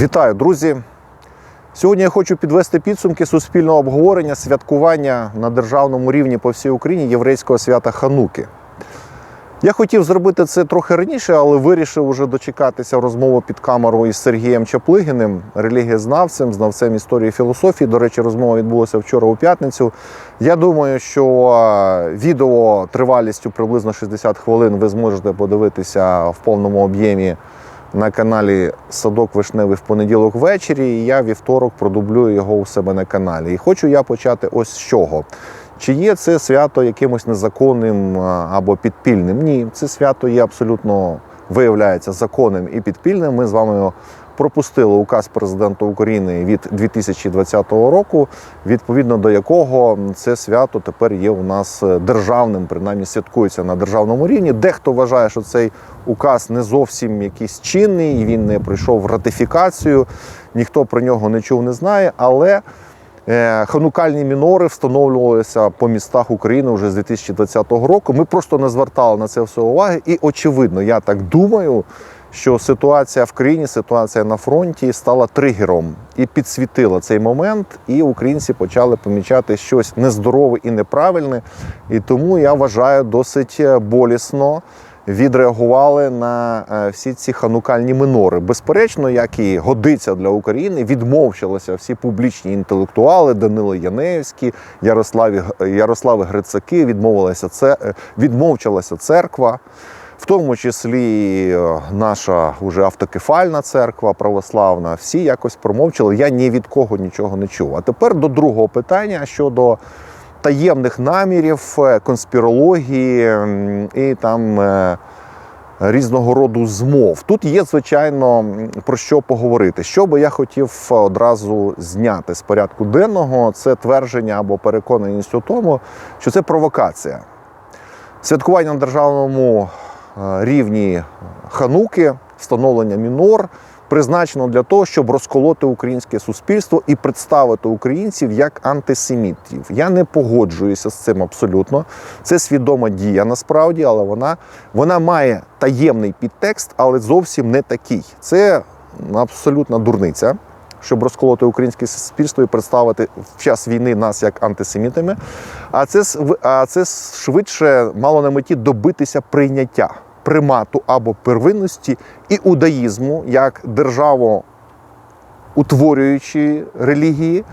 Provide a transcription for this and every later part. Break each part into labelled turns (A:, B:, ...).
A: Вітаю, друзі! Сьогодні я хочу підвести підсумки суспільного обговорення святкування на державному рівні по всій Україні єврейського свята Хануки. Я хотів зробити це трохи раніше, але вирішив уже дочекатися розмови під камеру із Сергієм Чаплигіним, релігієзнавцем, знавцем історії і філософії. До речі, розмова відбулася вчора у п'ятницю. Я думаю, що відео тривалістю приблизно 60 хвилин ви зможете подивитися в повному об'ємі на каналі Садок Вишневий в понеділок ввечері. І я вівторок продублюю його у себе на каналі. І хочу я почати ось з чого. Чи є це свято якимось незаконним або підпільним? Ні, це свято є абсолютно виявляється законним і підпільним. Ми з вами пропустили указ президента України від 2020 року, відповідно до якого це свято тепер є у нас державним, принаймні святкується на державному рівні. Дехто вважає, що цей указ не зовсім якийсь чинний, він не пройшов ратифікацію, ніхто про нього не чув, не знає, але. Е, Ханукальні мінори встановлювалися по містах України вже з 2020 року. Ми просто не звертали на це все уваги. І очевидно, я так думаю, що ситуація в країні, ситуація на фронті стала тригером і підсвітила цей момент. І українці почали помічати щось нездорове і неправильне. І тому я вважаю досить болісно. Відреагували на е, всі ці ханукальні минори. Безперечно, як і годиться для України, відмовчалися всі публічні інтелектуали Данило Яневський, Ярославі Ярослави Грицаки. Відмовилася це е, відмовчалася церква, в тому числі е, наша уже автокефальна церква православна. Всі якось промовчали. Я ні від кого нічого не чув. А тепер до другого питання щодо таємних намірів, е, конспірології і там е, різного роду змов. Тут є, звичайно, про що поговорити. Що би я хотів одразу зняти з порядку денного, це твердження або переконаність у тому, що це провокація. Святкування на державному рівні хануки, встановлення мінор призначено для того, щоб розколоти українське суспільство і представити українців як антисемітів. Я не погоджуюся з цим абсолютно. Це свідома дія насправді, але вона, вона має таємний підтекст, але зовсім не такий. Це абсолютна дурниця. Щоб розколоти українське суспільство і представити в час війни нас як антисемітами. А це, а це швидше мало на меті добитися прийняття примату або первинності іудаїзму як державоутворюючої релігії,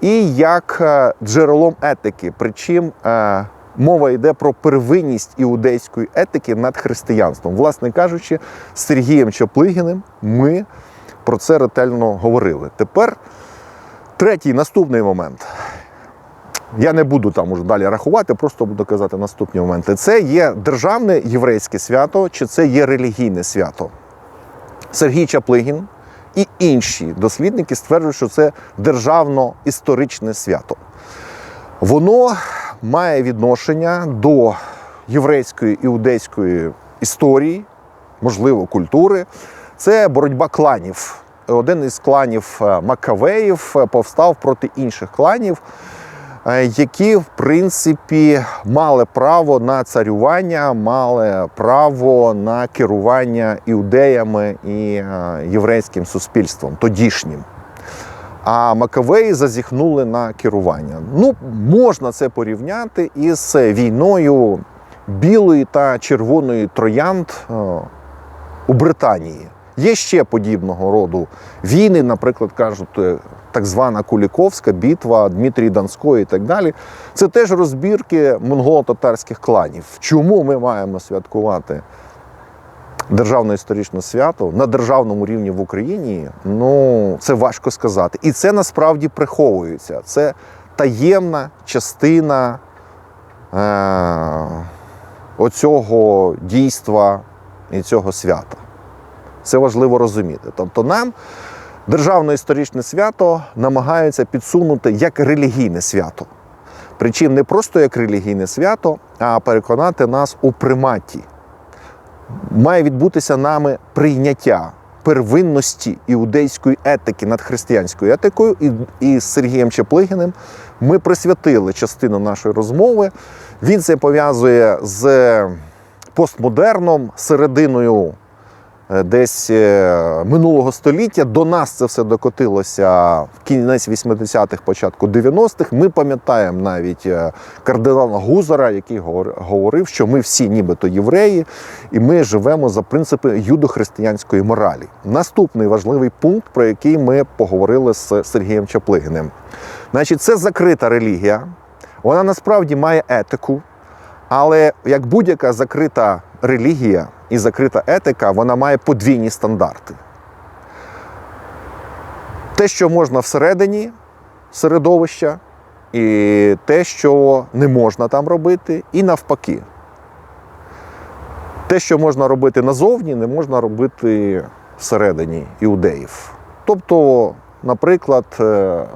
A: і як е, джерелом етики. Причому е, мова йде про первинність іудейської етики над християнством. Власне кажучи, з Сергієм Чаплигіним ми про це ретельно говорили. Тепер третій наступний момент. Я не буду там уже далі рахувати, просто буду казати наступні моменти. Це є державне єврейське свято, чи це є релігійне свято. Сергій Чаплигін і інші дослідники стверджують, що це державно-історичне свято. Воно має відношення до єврейської іудейської історії, можливо, культури. Це боротьба кланів. Один із кланів е, Макавеїв е, повстав проти інших кланів, е, які, в принципі, мали право на царювання, мали право на керування іудеями і єврейським суспільством тодішнім. А Макавеї зазіхнули на керування. Ну, можна це порівняти із війною білої та червоної троянд у Британії. Є ще подібного роду війни, наприклад, кажуть, е, так звана Куліковська битва Дмитрії Донської і так далі. Це теж розбірки монголо-татарських кланів. Чому ми маємо святкувати державне історичне свято на державному рівні в Україні? Ну, це важко сказати. І це насправді приховується. Це таємна частина е- оцього дійства і цього свята. Це важливо розуміти. Тобто нам державне історичне свято намагаються підсунути як релігійне свято. Причому не просто як релігійне свято, а переконати нас у приматі. Має відбутися нами прийняття первинності іудейської етики над християнською етикою. І, і з Сергієм Чеплигіним ми присвятили частину нашої розмови. Він це пов'язує з постмодерном, серединою десь е, минулого століття. До нас це все докотилося в кінець 80-х, початку 90-х. Ми пам'ятаємо навіть е, кардинала Гузара, який говорив, що ми всі нібито євреї, і ми живемо за принципи юдохристиянської моралі. Наступний важливий пункт, про який ми поговорили з Сергієм Чаплигіним. Значить, це закрита релігія. Вона насправді має етику, але як будь-яка закрита релігія і закрита етика, вона має подвійні стандарти. Те, що можна всередині середовища, і те, що не можна там робити, і навпаки. Те, що можна робити назовні, не можна робити всередині іудеїв. Тобто, наприклад, е, е,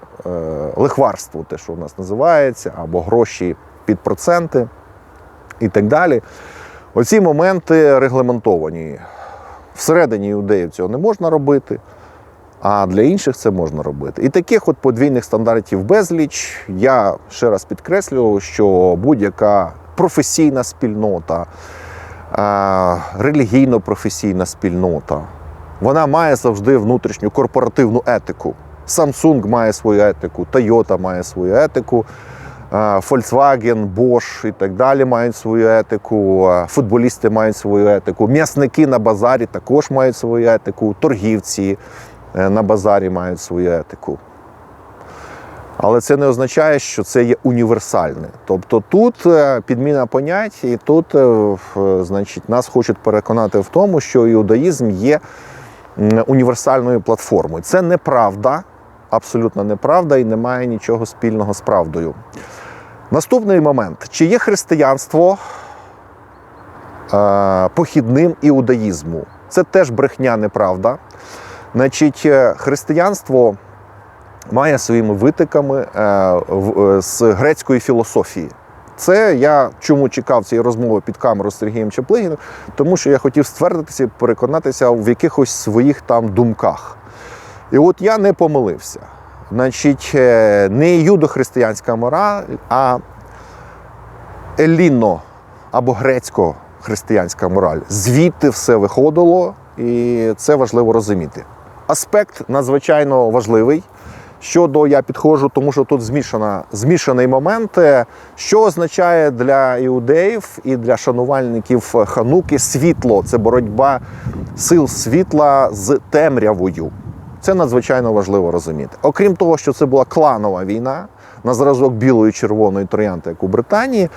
A: лихварство, те, що в нас називається, або гроші під проценти і так далі. Оці моменти регламентовані. Всередині іудеїв цього не можна робити, а для інших це можна робити. І таких от подвійних стандартів безліч. Я ще раз підкреслюю, що будь-яка професійна спільнота, релігійно-професійна спільнота, вона має завжди внутрішню корпоративну етику. Samsung має свою етику, Toyota має свою етику, Volkswagen, Bosch і так далі мають свою етику, футболісти мають свою етику, м'ясники на базарі також мають свою етику, торгівці е, на базарі мають свою етику. Але це не означає, що це є універсальне. Тобто тут е, підміна понять, і тут, е, значить, нас хочуть переконати в тому, що іудаїзм є універсальною платформою. Це неправда, абсолютно неправда, і немає нічого спільного з правдою. Наступний момент: чи є християнство е, похідним іудаїзму? Це теж брехня, неправда. Значить, е, християнство має своїми витиками е, з грецької філософії. Це я чому чекав цієї розмови під камеру з Сергієм Чаплигіним, тому що я хотів ствердитися і переконатися в якихось своїх там думках. І от я не помилився. Значить, е, не юдохристиянська мораль, а еліно або грецько-християнська мораль. Звідти все виходило, і це важливо розуміти. Аспект надзвичайно важливий. Щодо я підходжу, тому що тут змішана, змішаний момент, е, що означає для іудеїв і для шанувальників хануки світло це боротьба сил світла з темрявою. Це надзвичайно важливо розуміти. Окрім того, що це була кланова війна на зразок білої червоної троянти, як у Британії,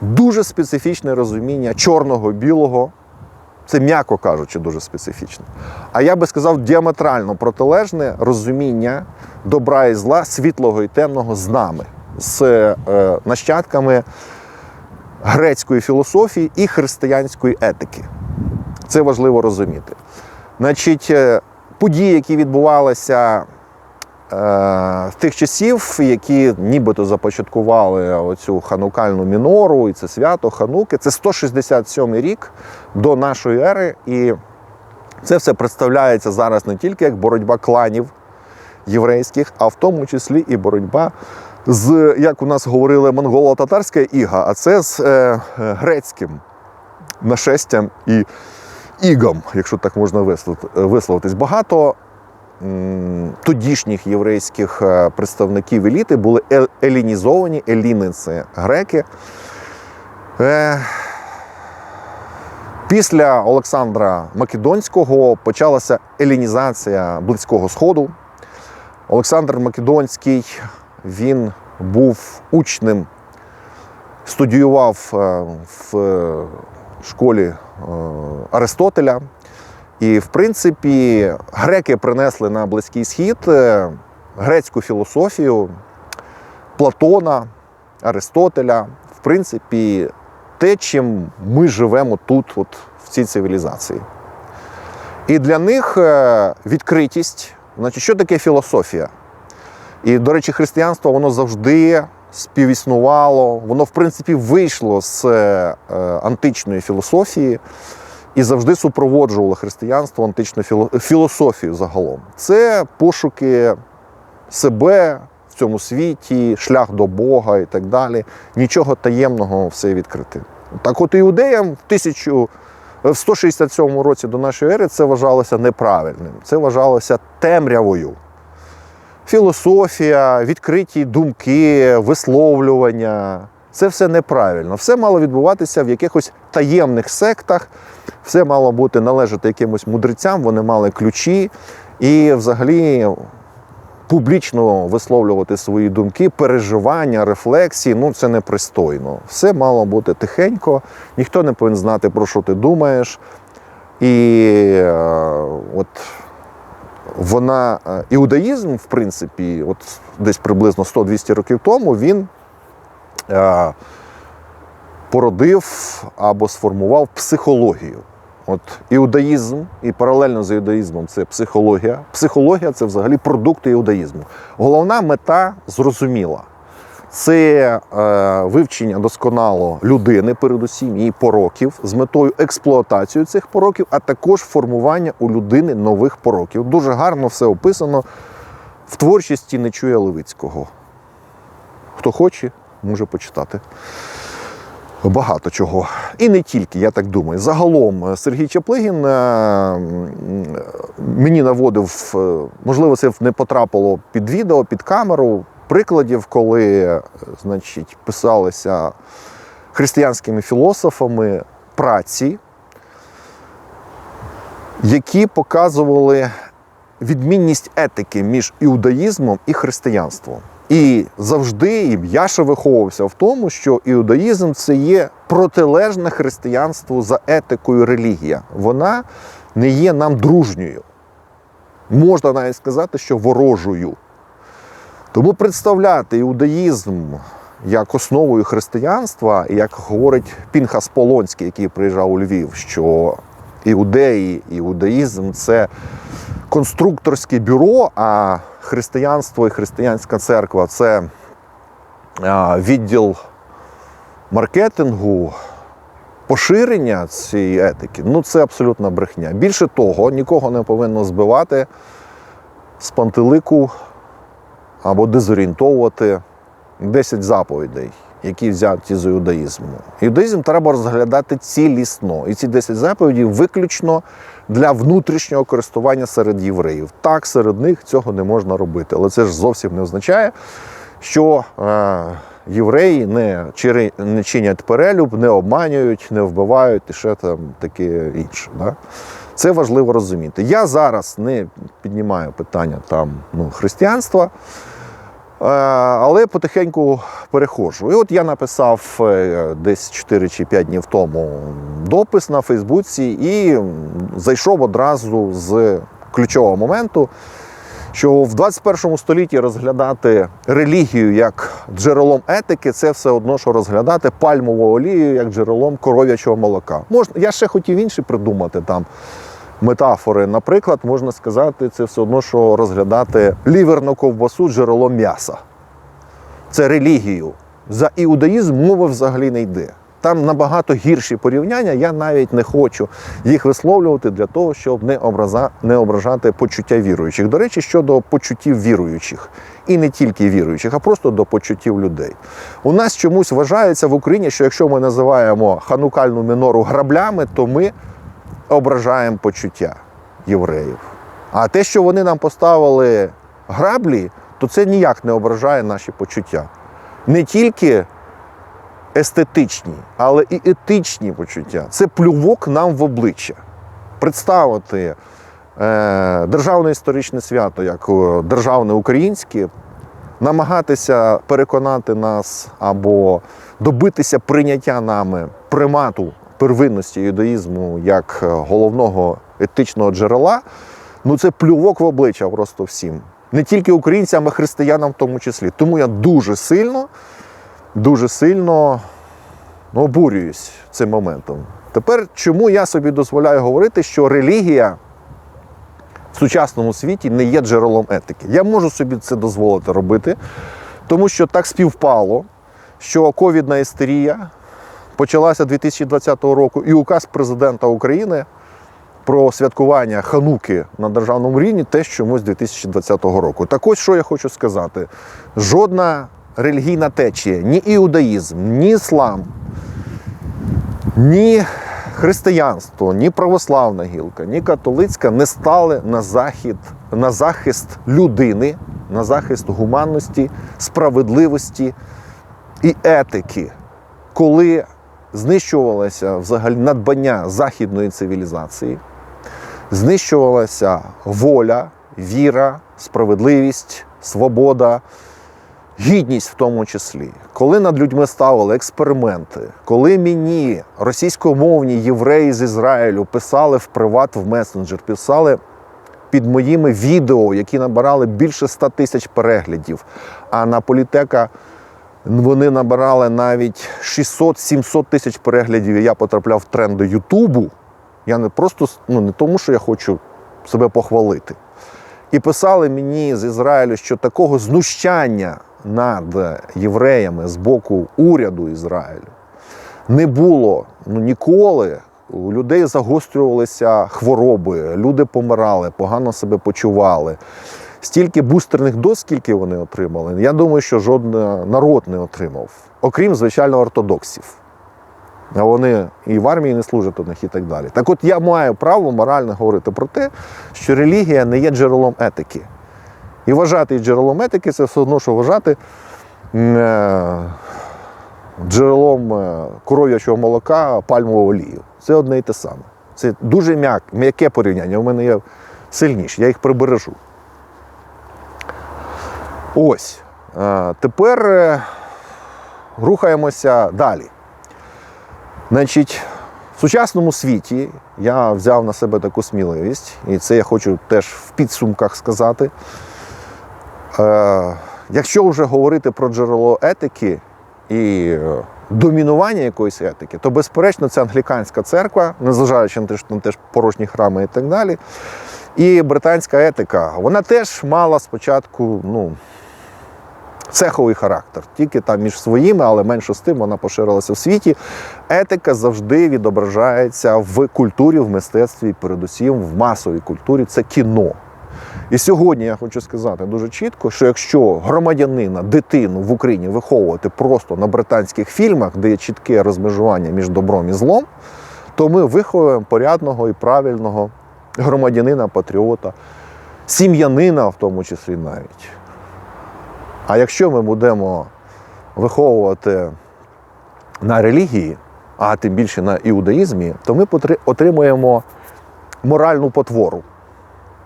A: дуже специфічне розуміння чорного білого. Це м'яко кажучи, дуже специфічне. А я би сказав, діаметрально протилежне розуміння добра і зла, світлого і темного з нами, з е, нащадками грецької філософії і християнської етики. Це важливо розуміти. Значить, е, події, які відбувалися е, в тих часів, які нібито започаткували оцю ханукальну мінору, і це свято Хануки, це 167 рік до нашої ери. І це все представляється зараз не тільки як боротьба кланів єврейських, а в тому числі і боротьба з, як у нас говорили, монголо-татарська іга, а це з е, е, грецьким нашестям і ігом, якщо так можна висловитись. Багато тодішніх єврейських е, представників еліти були е- елінізовані, еліни це греки. Е, Після Олександра Македонського почалася елінізація Близького Сходу. Олександр Македонський він був учнем, студіював в школі Аристотеля. І, в принципі, греки принесли на Близький Схід е, грецьку філософію Платона, Аристотеля. В принципі, те, чим ми живемо тут, от, в цій цивілізації. І для них е, відкритість, значить, що таке філософія? І, до речі, християнство воно завжди співіснувало, воно, в принципі, вийшло з е, античної філософії і завжди супроводжувало християнство античну філо- філософію загалом. Це пошуки себе в цьому світі, шлях до Бога і так далі. Нічого таємного все відкрите. Так от іудеям в тисячу в 167 році до нашої ери це вважалося неправильним, це вважалося темрявою. Філософія, відкриті думки, висловлювання це все неправильно. Все мало відбуватися в якихось таємних сектах, все мало бути належати якимось мудрецям, вони мали ключі і взагалі публічно висловлювати свої думки, переживання, рефлексії ну це непристойно. Все мало бути тихенько, ніхто не повинен знати, про що ти думаєш. І е, от вона, е, іудаїзм, в принципі, от десь приблизно 100-200 років тому, він е, породив або сформував психологію. От іудаїзм і паралельно з іудаїзмом це психологія. Психологія це взагалі продукти іудаїзму. Головна мета зрозуміла. Це е, вивчення досконало людини, передусім її пороків, з метою експлуатації цих пороків, а також формування у людини нових пороків. Дуже гарно все описано в творчості Нечуя Левицького. Хто хоче, може почитати. Багато чого. І не тільки, я так думаю. Загалом е, Сергій Чаплигін е, мені наводив, е, можливо, це не потрапило під відео, під камеру, прикладів, коли значить, писалися християнськими філософами праці, які показували відмінність етики між іудаїзмом і християнством. І завжди і я ще виховувався в тому, що іудаїзм це є протилежне християнству за етикою релігія. Вона не є нам дружньою. Можна навіть сказати, що ворожою. Тому представляти іудаїзм як основою християнства, як говорить Пінхас Полонський, який приїжджав у Львів, що іудеї, іудаїзм це конструкторське бюро, а християнство і християнська церква це відділ маркетингу, поширення цієї етики, ну це абсолютна брехня. Більше того, нікого не повинно збивати з пантелику або дезорієнтовувати 10 заповідей, які взяті з іудаїзму. Іудаїзм треба розглядати цілісно. І ці 10 заповідей виключно для внутрішнього користування серед євреїв. Так, серед них цього не можна робити. Але це ж зовсім не означає, що е, євреї не, не чинять перелюб, не обманюють, не вбивають і ще там таке інше. Да? Це важливо розуміти. Я зараз не піднімаю питання там ну, християнства. Е, Але потихеньку переходжу. І от я написав е, десь 4 чи 5 днів тому допис на Фейсбуці і зайшов одразу з ключового моменту, що в 21 столітті розглядати релігію як джерелом етики це все одно, що розглядати пальмову олію як джерелом коров'ячого молока. Можна, я ще хотів інші придумати там метафори. Наприклад, можна сказати, це все одно, що розглядати ліверну ковбасу джерелом м'яса. Це релігію. За іудаїзм мова взагалі не йде. Там набагато гірші порівняння, я навіть не хочу їх висловлювати для того, щоб не, образа, не ображати почуття віруючих. До речі, щодо почуттів віруючих, і не тільки віруючих, а просто до почуттів людей. У нас чомусь вважається в Україні, що якщо ми називаємо ханукальну мінору граблями, то ми ображаємо почуття євреїв. А те, що вони нам поставили граблі, то це ніяк не ображає наші почуття. Не тільки естетичні, але і етичні почуття. Це плювок нам в обличчя. Представити е, державне історичне свято як е, державне українське, намагатися переконати нас або добитися прийняття нами примату первинності юдаїзму як е, головного етичного джерела, ну це плювок в обличчя просто всім. Не тільки українцям, а християнам в тому числі. Тому я дуже сильно, дуже сильно ну, обурююсь цим моментом. Тепер чому я собі дозволяю говорити, що релігія в сучасному світі не є джерелом етики? Я можу собі це дозволити робити, тому що так співпало, що ковідна істерія почалася 2020 року, і указ президента України про святкування хануки на державному рівні теж чомусь 2020 року. Так ось що я хочу сказати: жодна релігійна течія, ні іудаїзм, ні іслам, ні християнство, ні православна гілка, ні католицька не стали на захід, на захист людини, на захист гуманності, справедливості і етики, коли знищувалося взагалі надбання західної цивілізації, знищувалася воля, віра, справедливість, свобода, гідність в тому числі. Коли над людьми ставили експерименти, коли мені російськомовні євреї з Ізраїлю писали в приват в месенджер, писали під моїми відео, які набирали більше 100 тисяч переглядів, а на політека вони набирали навіть 600-700 тисяч переглядів, і я потрапляв в тренди Ютубу. Я не просто ну, не тому, що я хочу себе похвалити. І писали мені з Ізраїлю, що такого знущання над євреями з боку уряду Ізраїлю не було ну, ніколи. У людей загострювалися хвороби, люди помирали, погано себе почували. Стільки бустерних доз, скільки вони отримали, я думаю, що жоден народ не отримав, окрім, звичайно, ортодоксів. А вони і в армії не служать у них і так далі. Так от я маю право морально говорити про те, що релігія не є джерелом етики. І вважати джерелом етики це все одно, що вважати е, джерелом е, коров'ячого молока пальмову олію. Це одне і те саме. Це дуже м'як, м'яке порівняння. У мене є сильніші, я їх прибережу. Ось. Е, Тепер рухаємося далі. Значить, в сучасному світі я взяв на себе таку сміливість, і це я хочу теж в підсумках сказати. Е, якщо вже говорити про джерело етики і е, домінування якоїсь етики, то безперечно це англіканська церква, незважаючи на те, що там теж порожні храми і так далі. І британська етика, вона теж мала спочатку, ну, цеховий характер, тільки там між своїми, але менше з тим вона поширилася в світі. Етика завжди відображається в культурі, в мистецтві, передусім в масовій культурі це кіно. І сьогодні я хочу сказати дуже чітко, що якщо громадянина, дитину в Україні виховувати просто на британських фільмах, де є чітке розмежування між добром і злом, то ми виховуємо порядного і правильного громадянина, патріота, сім'янина, в тому числі навіть. А якщо ми будемо виховувати на релігії, а тим більше на іудаїзмі, то ми отримуємо моральну потвору,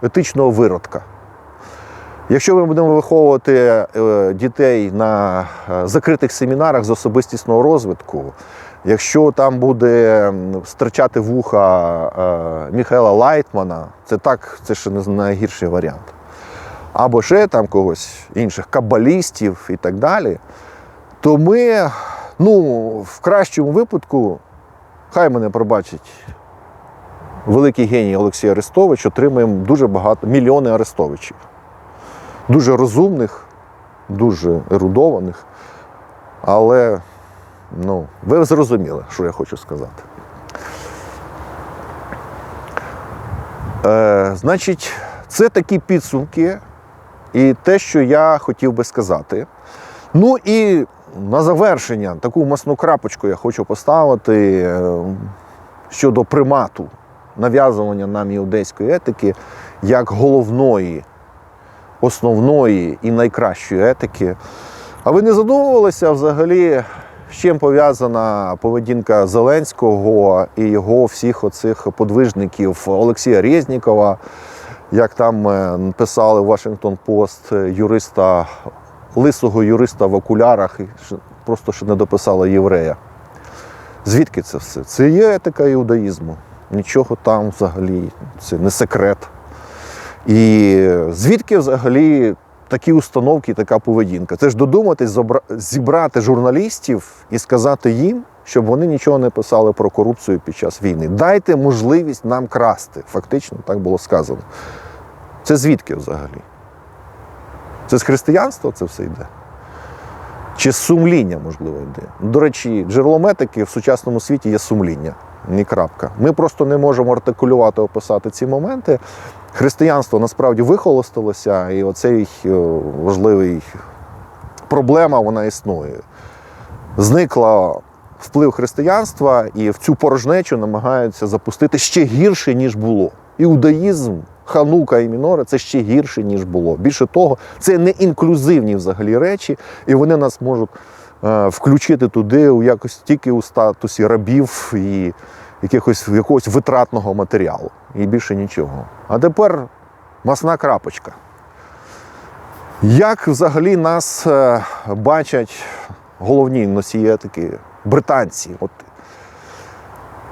A: етичного виродка. Якщо ми будемо виховувати е, дітей на е, закритих семінарах з особистісного розвитку, якщо там буде м, вуха е, Міхайла Лайтмана, це так, це ще не найгірший варіант або ще там когось інших кабалістів і так далі, то ми, ну, в кращому випадку, хай мене пробачить великий геній Олексій Арестович, отримаємо дуже багато, мільйони арестовичів. Дуже розумних, дуже ерудованих. Але ну, ви зрозуміли, що я хочу сказати. Е, значить, це такі підсумки і те, що я хотів би сказати. Ну і на завершення таку масну крапочку я хочу поставити е, щодо примату нав'язування нам іудейської етики як головної, основної і найкращої етики. А ви не задумувалися взагалі, з чим пов'язана поведінка Зеленського і його всіх оцих подвижників Олексія Резнікова, як там писали в Washington Post е, юриста, лисого юриста в окулярах, просто ще не дописали єврея. Звідки це все? Це є етика іудаїзму. Нічого там взагалі, це не секрет. І звідки взагалі такі установки, така поведінка? Це ж додуматись зібрати журналістів і сказати їм, щоб вони нічого не писали про корупцію під час війни. Дайте можливість нам красти. Фактично, так було сказано. Це звідки взагалі? Це з християнства це все йде? Чи з сумління, можливо, йде? До речі, джерелом етики в сучасному світі є сумління. Ні крапка. Ми просто не можемо артикулювати, описати ці моменти. Християнство насправді вихолостилося, і оцей е, важливий проблема вона існує. Зникла вплив християнства і в цю порожнечу намагаються запустити ще гірше, ніж було. Іудаїзм, ханука і мінора це ще гірше, ніж було. Більше того, це не інклюзивні взагалі речі, і вони нас можуть е, включити туди у якось тільки у статусі рабів і якихось, якогось витратного матеріалу. І більше нічого. А тепер масна крапочка. Як взагалі нас е, бачать головні носії етики британці? От,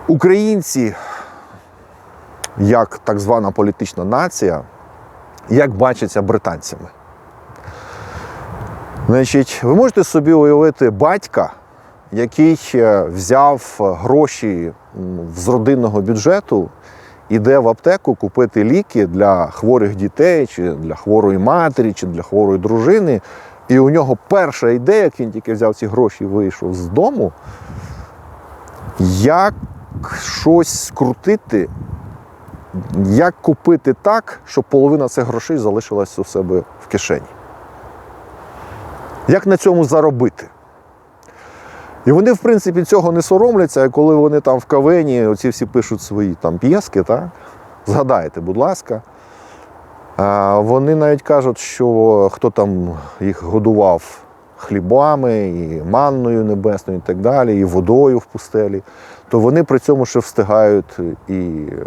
A: українці, як так звана політична нація, як бачаться британцями? Значить, ви можете собі уявити батька, який е, взяв гроші з родинного бюджету, іде в аптеку купити ліки для хворих дітей, чи для хворої матері, чи для хворої дружини. І у нього перша ідея, як він тільки взяв ці гроші і вийшов з дому, як щось скрутити, як купити так, щоб половина цих грошей залишилась у себе в кишені. Як на цьому заробити? І вони, в принципі, цього не соромляться, коли вони там в кавені, оці всі пишуть свої там п'єски, так? згадайте, будь ласка. Вони навіть кажуть, що хто там їх годував хлібами, і манною небесною, і так далі, і водою в пустелі, то вони при цьому ще встигають і е,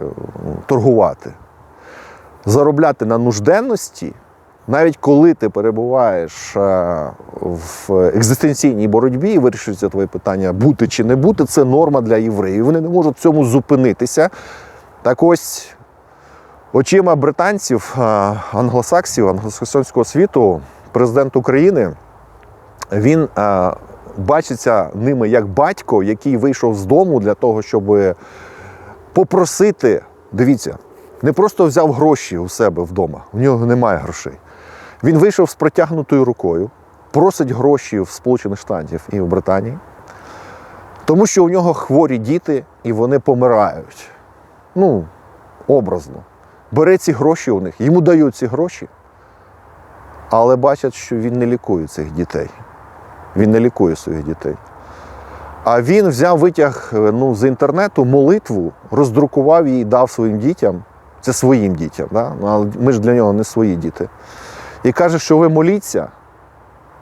A: торгувати. Заробляти на нужденності, навіть коли ти перебуваєш е, в екзистенційній боротьбі і вирішується твоє питання бути чи не бути, це норма для євреїв. Вони не можуть в цьому зупинитися. Так ось очима британців, е, англосаксів, англосаксонського світу, президент України, він е, бачиться ними як батько, який вийшов з дому для того, щоб попросити. Дивіться, не просто взяв гроші у себе вдома, у нього немає грошей. Він вийшов з протягнутою рукою, просить гроші в Сполучених Штатів і в Британії, тому що у нього хворі діти і вони помирають. Ну, образно. Бере ці гроші у них, йому дають ці гроші, але бачать, що він не лікує цих дітей. Він не лікує своїх дітей. А він взяв витяг ну, з інтернету молитву, роздрукував її, дав своїм дітям. Це своїм дітям, да? Ну, але ми ж для нього не свої діти. І каже, що ви моліться,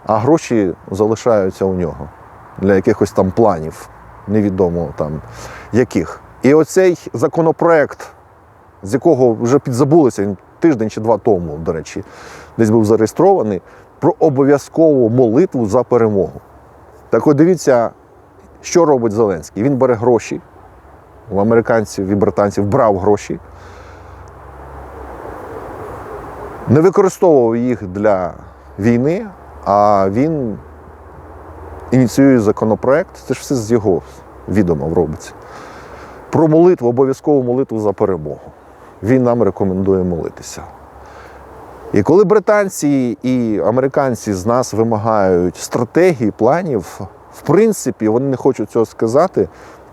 A: а гроші залишаються у нього для якихось там планів, невідомо там яких. І оцей законопроект, з якого вже підзабулися, він тиждень чи два тому, до речі, десь був зареєстрований, про обов'язкову молитву за перемогу. Так от дивіться, що робить Зеленський. Він бере гроші. У американців і британців брав гроші. Не використовував їх для війни, а він ініціює законопроект, це ж все з його відома робиться. Про молитву, обов'язкову молитву за перемогу. Він нам рекомендує молитися. І коли британці і американці з нас вимагають стратегії, планів, в принципі, вони не хочуть цього сказати.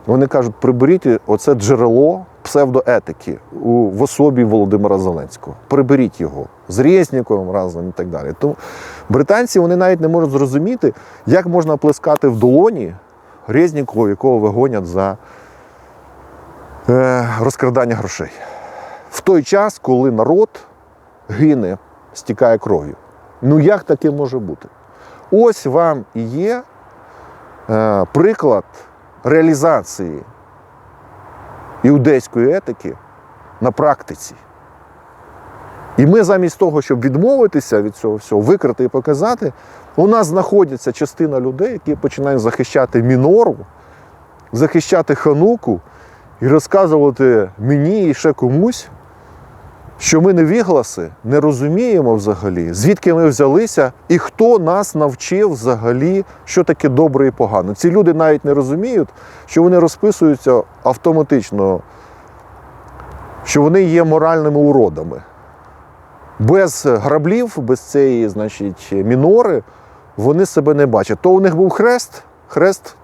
A: Вони кажуть, приберіть оце джерело псевдоетики в особі Володимира Зеленського. Приберіть його з Резніковим разом і так далі. Тому британці вони навіть не можуть зрозуміти, як можна плескати в долоні Резнікова, якого вигонять за е, розкрадання грошей. В той час, коли народ гине, стікає кров'ю. Ну як таке може бути? Ось вам і є е, приклад реалізації іудейської етики на практиці. І ми замість того, щоб відмовитися від цього всього, викрити і показати, у нас знаходиться частина людей, які починають захищати мінору, захищати хануку і розказувати мені і ще комусь, що ми не вігласи, не розуміємо взагалі, звідки ми взялися і хто нас навчив взагалі, що таке добре і погано. Ці люди навіть не розуміють, що вони розписуються автоматично, що вони є моральними уродами. Без граблів, без цієї, значить, мінори, вони себе не бачать. То у них був хрест, хрест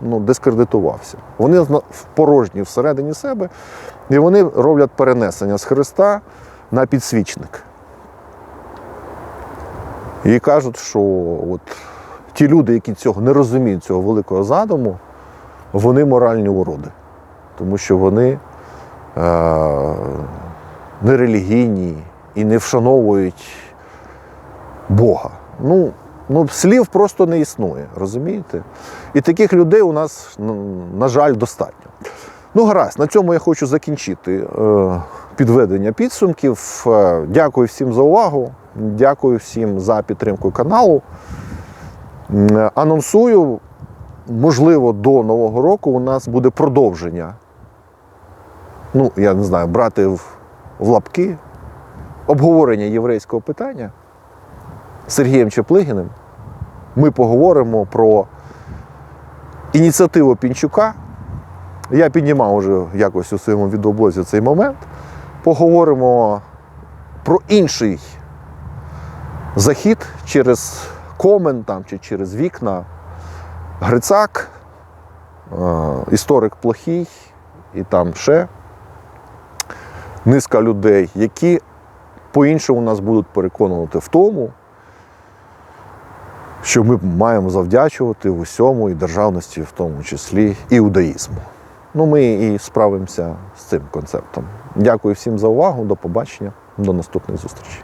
A: ну, дискредитувався. Вони порожні всередині себе, і вони роблять перенесення з хреста на підсвічник. І кажуть, що от ті люди, які цього не розуміють, цього великого задуму, вони моральні уроди, тому що вони е, нерелігійні і не вшановують Бога. Ну, ну, слів просто не існує, розумієте? І таких людей у нас, ну, на жаль, достатньо. Ну, гаразд, на цьому я хочу закінчити е, підведення підсумків. Е, Дякую всім за увагу. Дякую всім за підтримку каналу. Е, Анонсую, можливо, до Нового року у нас буде продовження. Ну, я не знаю, брати в, лапки обговорення єврейського питання Сергієм Чеплигіним. Ми поговоримо про ініціативу Пінчука. Я піднімав уже якось у своєму відеоблозі цей момент. Поговоримо про інший захід через комен там, чи через вікна. Грицак, е, історик плохий, і там ще низка людей, які по-іншому нас будуть переконувати в тому, що ми маємо завдячувати в усьому і державності, в тому числі іудаїзму. Ну, ми і справимося з цим концептом. Дякую всім за увагу. До побачення, до наступних зустрічей.